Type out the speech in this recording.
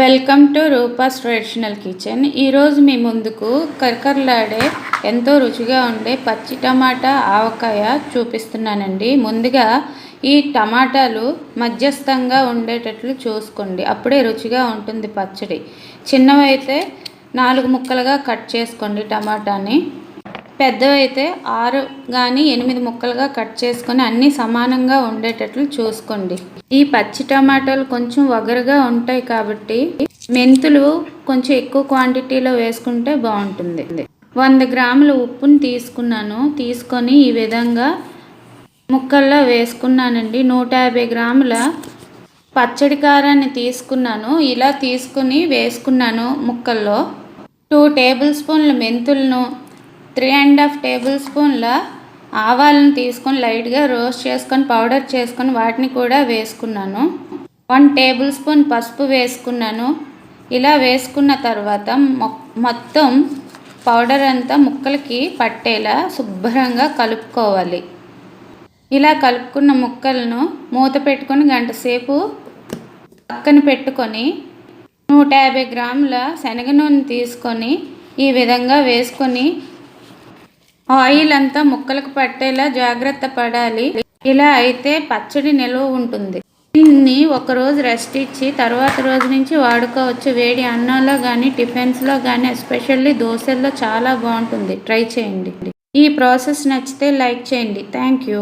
Welcome to Roopa's traditional kitchen. ఈరోజు మీ ముందుకు కరకరలాడే ఎంతో రుచిగా ఉండే పచ్చి టమాటా ఆవకాయ చూపిస్తున్నానండి. ముందుగా ఈ టమాటాలు మధ్యస్థంగా ఉండేటట్లు చూసుకోండి. అప్పుడే రుచిగా ఉంటుంది పచ్చడి. చిన్నవైతే నాలుగు ముక్కలుగా కట్ చేసుకోండి టమాటాని. పెద్దవైతే ఆరు కానీ ఎనిమిది ముక్కలుగా కట్ చేసుకొని అన్నీ సమానంగా ఉండేటట్లు చూసుకోండి. ఈ పచ్చి టమాటాలు కొంచెం వగరుగా ఉంటాయి కాబట్టి మెంతులు కొంచెం ఎక్కువ క్వాంటిటీలో వేసుకుంటే బాగుంటుంది. వంద గ్రాముల ఉప్పుని తీసుకున్నాను. తీసుకొని ఈ విధంగా ముక్కల్లో వేసుకున్నానండి. నూట యాభై గ్రాముల పచ్చడి కారాన్ని తీసుకున్నాను. ఇలా తీసుకుని వేసుకున్నాను ముక్కల్లో. టూ టేబుల్ స్పూన్ల మెంతులను త్రీ అండ్ హాఫ్ టేబుల్ స్పూన్ల ఆవాలను తీసుకొని లైట్గా రోస్ట్ చేసుకొని పౌడర్ చేసుకొని వాటిని కూడా వేసుకున్నాను. వన్ టేబుల్ స్పూన్ పసుపు వేసుకున్నాను. ఇలా వేసుకున్న తర్వాత మొత్తం పౌడర్ అంతా ముక్కలకి పట్టేలా శుభ్రంగా కలుపుకోవాలి. ఇలా కలుపుకున్న ముక్కలను మూత పెట్టుకొని గంట సేపు పక్కన పెట్టుకొని నూట యాభై గ్రాముల శనగ నూనె తీసుకొని ఈ విధంగా వేసుకొని ఆయిల్ అంతా ముక్కలకు పట్టేలా జాగ్రత్త పడాలి. ఇలా అయితే పచ్చడి నిల్వ ఉంటుంది. దీన్ని ఒకరోజు రెస్ట్ ఇచ్చి తర్వాత రోజు నుంచి వాడుకోవచ్చు. వేడి అన్నంలో కానీ టిఫిన్స్లో కానీ ఎస్పెషల్లీ దోశల్లో చాలా బాగుంటుంది. ట్రై చేయండి. ఈ ప్రాసెస్ నచ్చితే లైక్ చేయండి. Thank you.